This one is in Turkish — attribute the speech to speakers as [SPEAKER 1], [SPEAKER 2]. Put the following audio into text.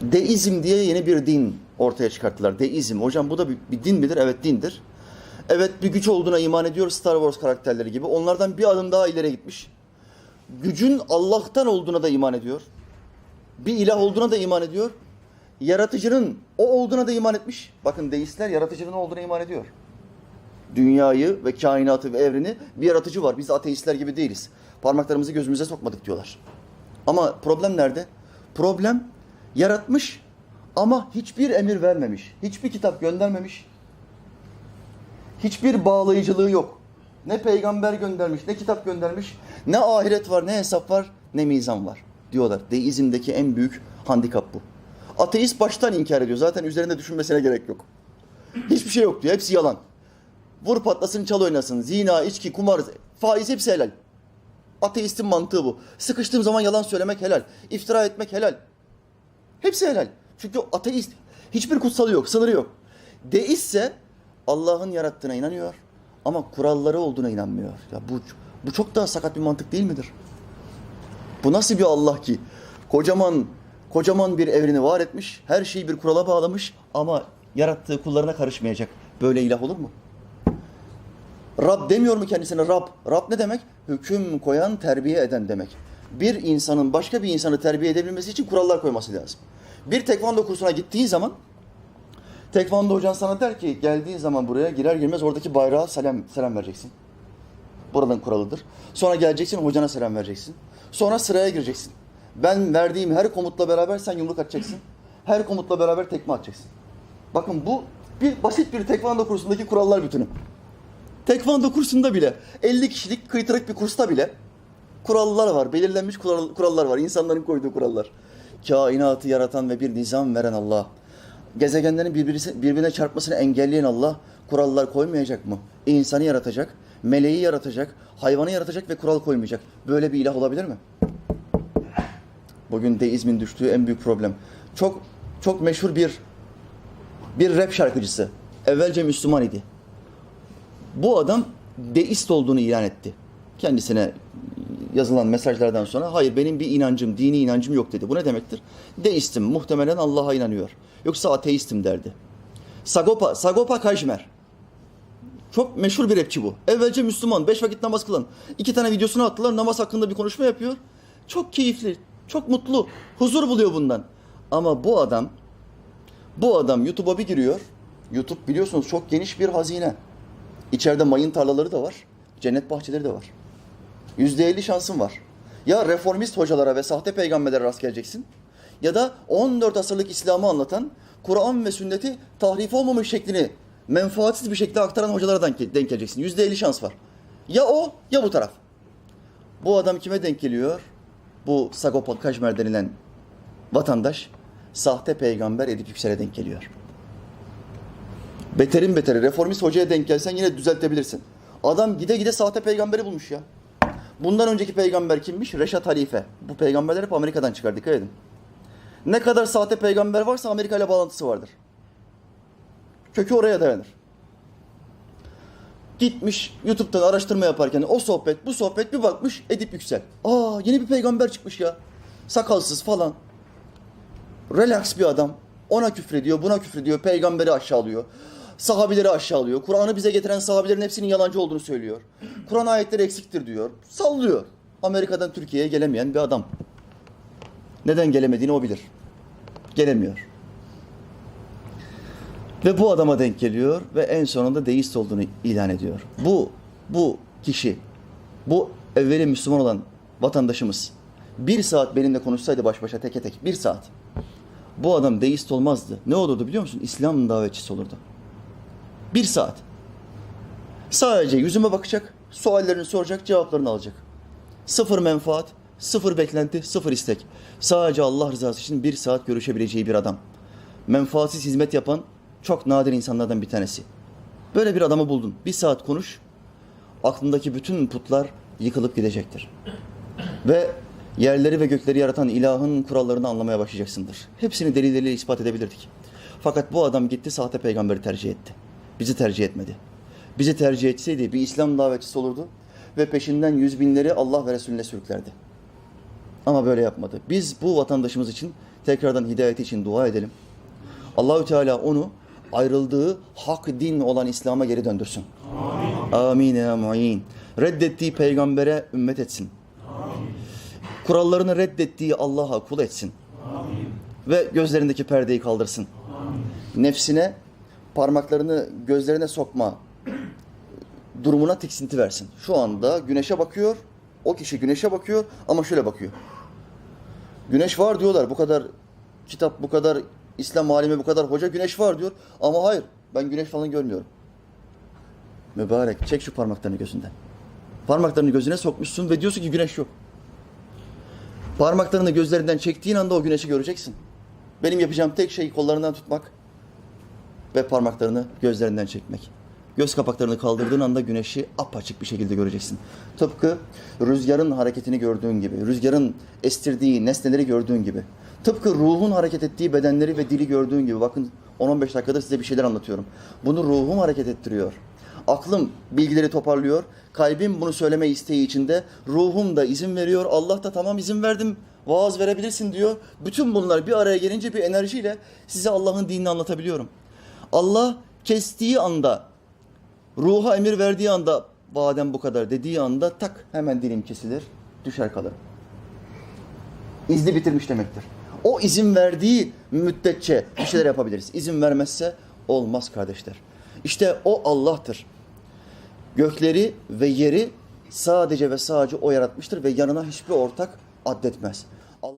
[SPEAKER 1] Deizm diye yeni bir din ortaya çıkarttılar. Deizm. Hocam bu da bir, bir din midir? Evet dindir. Evet bir güç olduğuna iman ediyor Star Wars karakterleri gibi. Onlardan bir adım daha ileri gitmiş. Gücün Allah'tan olduğuna da iman ediyor. Bir ilah olduğuna da iman ediyor. Yaratıcının o olduğuna da iman etmiş. Bakın deistler yaratıcının olduğuna iman ediyor. Dünyayı ve kainatı ve evreni bir yaratıcı var. Biz ateistler gibi değiliz. Parmaklarımızı gözümüze sokmadık diyorlar. Ama problem nerede? Problem yaratmış ama hiçbir emir vermemiş. Hiçbir kitap göndermemiş. Hiçbir bağlayıcılığı yok. Ne peygamber göndermiş, ne kitap göndermiş, ne ahiret var, ne hesap var, ne mizan var diyorlar. Deizmdeki en büyük handikap bu. Ateist baştan inkar ediyor. Zaten üzerinde düşünmesine gerek yok. Hiçbir şey yok diyor. Hepsi yalan. Vur patlasın, çal oynasın. Zina, içki, kumar, faiz hepsi helal. Ateistin mantığı bu. Sıkıştığım zaman yalan söylemek helal. İftira etmek helal. Hepsi helal. Çünkü ateist hiçbir kutsalı yok, sınırı yok. Deistse Allah'ın yarattığına inanıyor ama kuralları olduğuna inanmıyor. Ya bu bu çok daha sakat bir mantık değil midir? Bu nasıl bir Allah ki? Kocaman kocaman bir evreni var etmiş, her şeyi bir kurala bağlamış ama yarattığı kullarına karışmayacak. Böyle ilah olur mu? Rab demiyor mu kendisine Rab? Rab ne demek? Hüküm koyan, terbiye eden demek. Bir insanın başka bir insanı terbiye edebilmesi için kurallar koyması lazım. Bir tekvando kursuna gittiğin zaman tekvando hocan sana der ki geldiğin zaman buraya girer girmez oradaki bayrağa selam selam vereceksin. Buradan kuralıdır. Sonra geleceksin hocana selam vereceksin. Sonra sıraya gireceksin. Ben verdiğim her komutla beraber sen yumruk atacaksın. Her komutla beraber tekme atacaksın. Bakın bu bir basit bir tekvando kursundaki kurallar bütünü. Tekvando kursunda bile 50 kişilik kıytırık bir kursta bile kurallar var. Belirlenmiş kural- kurallar var. İnsanların koyduğu kurallar. Kainatı yaratan ve bir nizam veren Allah. Gezegenlerin birbirine çarpmasını engelleyen Allah kurallar koymayacak mı? İnsanı yaratacak, meleği yaratacak, hayvanı yaratacak ve kural koymayacak. Böyle bir ilah olabilir mi? Bugün deizmin düştüğü en büyük problem. Çok çok meşhur bir bir rap şarkıcısı. Evvelce Müslüman idi. Bu adam deist olduğunu ilan etti. Kendisine yazılan mesajlardan sonra hayır benim bir inancım, dini inancım yok dedi. Bu ne demektir? Deistim, muhtemelen Allah'a inanıyor. Yoksa ateistim derdi. Sagopa, Sagopa Kajmer. Çok meşhur bir rapçi bu. Evvelce Müslüman, beş vakit namaz kılan. İki tane videosunu attılar, namaz hakkında bir konuşma yapıyor. Çok keyifli, çok mutlu, huzur buluyor bundan. Ama bu adam, bu adam YouTube'a bir giriyor. YouTube biliyorsunuz çok geniş bir hazine. İçeride mayın tarlaları da var. Cennet bahçeleri de var. Yüzde elli şansın var. Ya reformist hocalara ve sahte peygamberlere rast geleceksin. Ya da 14 asırlık İslam'ı anlatan, Kur'an ve sünneti tahrif olmamış şeklini menfaatsiz bir şekilde aktaran hocalara denk, geleceksin. Yüzde elli şans var. Ya o ya bu taraf. Bu adam kime denk geliyor? Bu Sagopa Kajmer denilen vatandaş sahte peygamber Edip Yüksel'e denk geliyor. Beterin beteri reformist hocaya denk gelsen yine düzeltebilirsin. Adam gide gide sahte peygamberi bulmuş ya. Bundan önceki peygamber kimmiş? Reşat Halife. Bu peygamberler hep Amerika'dan çıkar dikkat edin. Ne kadar sahte peygamber varsa Amerika ile bağlantısı vardır. Kökü oraya dayanır. Gitmiş YouTube'dan araştırma yaparken o sohbet bu sohbet bir bakmış Edip Yüksel. Aa yeni bir peygamber çıkmış ya. Sakalsız falan. Relax bir adam. Ona küfrediyor, buna küfrediyor, peygamberi aşağılıyor. Sahabileri aşağılıyor. Kur'an'ı bize getiren sahabilerin hepsinin yalancı olduğunu söylüyor. Kur'an ayetleri eksiktir diyor. Sallıyor. Amerika'dan Türkiye'ye gelemeyen bir adam. Neden gelemediğini o bilir. Gelemiyor. Ve bu adama denk geliyor ve en sonunda deist olduğunu ilan ediyor. Bu bu kişi, bu evveli Müslüman olan vatandaşımız bir saat benimle konuşsaydı baş başa teke tek bir saat. Bu adam deist olmazdı. Ne olurdu biliyor musun? İslam davetçisi olurdu. Bir saat. Sadece yüzüme bakacak, suallerini soracak, cevaplarını alacak. Sıfır menfaat, sıfır beklenti, sıfır istek. Sadece Allah rızası için bir saat görüşebileceği bir adam. Menfaatsiz hizmet yapan çok nadir insanlardan bir tanesi. Böyle bir adamı buldun. Bir saat konuş, aklındaki bütün putlar yıkılıp gidecektir. Ve yerleri ve gökleri yaratan ilahın kurallarını anlamaya başlayacaksındır. Hepsini delilleriyle ispat edebilirdik. Fakat bu adam gitti sahte peygamberi tercih etti. Bizi tercih etmedi. Bizi tercih etseydi bir İslam davetçisi olurdu ve peşinden yüz binleri Allah ve Resulüne sürüklerdi. Ama böyle yapmadı. Biz bu vatandaşımız için tekrardan hidayeti için dua edelim. Allahü Teala onu ayrıldığı hak din olan İslam'a geri döndürsün. Amin ya mu'in. Reddettiği peygambere ümmet etsin. Kurallarını reddettiği Allah'a kul etsin. Ve gözlerindeki perdeyi kaldırsın. Nefsine parmaklarını gözlerine sokma durumuna tiksinti versin. Şu anda güneşe bakıyor. O kişi güneşe bakıyor ama şöyle bakıyor. Güneş var diyorlar. Bu kadar kitap, bu kadar İslam alimi, bu kadar hoca güneş var diyor. Ama hayır. Ben güneş falan görmüyorum. Mübarek çek şu parmaklarını gözünden. Parmaklarını gözüne sokmuşsun ve diyorsun ki güneş yok. Parmaklarını gözlerinden çektiğin anda o güneşi göreceksin. Benim yapacağım tek şey kollarından tutmak ve parmaklarını gözlerinden çekmek. Göz kapaklarını kaldırdığın anda güneşi apaçık bir şekilde göreceksin. Tıpkı rüzgarın hareketini gördüğün gibi, rüzgarın estirdiği nesneleri gördüğün gibi. Tıpkı ruhun hareket ettiği bedenleri ve dili gördüğün gibi. Bakın 10-15 dakikadır size bir şeyler anlatıyorum. Bunu ruhum hareket ettiriyor. Aklım bilgileri toparlıyor. Kalbim bunu söyleme isteği içinde. Ruhum da izin veriyor. Allah da tamam izin verdim. Vaaz verebilirsin diyor. Bütün bunlar bir araya gelince bir enerjiyle size Allah'ın dinini anlatabiliyorum. Allah kestiği anda, ruha emir verdiği anda badem bu kadar dediği anda tak hemen dilim kesilir, düşer kalır. İzni bitirmiş demektir. O izin verdiği müddetçe bir şeyler yapabiliriz. İzin vermezse olmaz kardeşler. İşte o Allah'tır. Gökleri ve yeri sadece ve sadece o yaratmıştır ve yanına hiçbir ortak addetmez.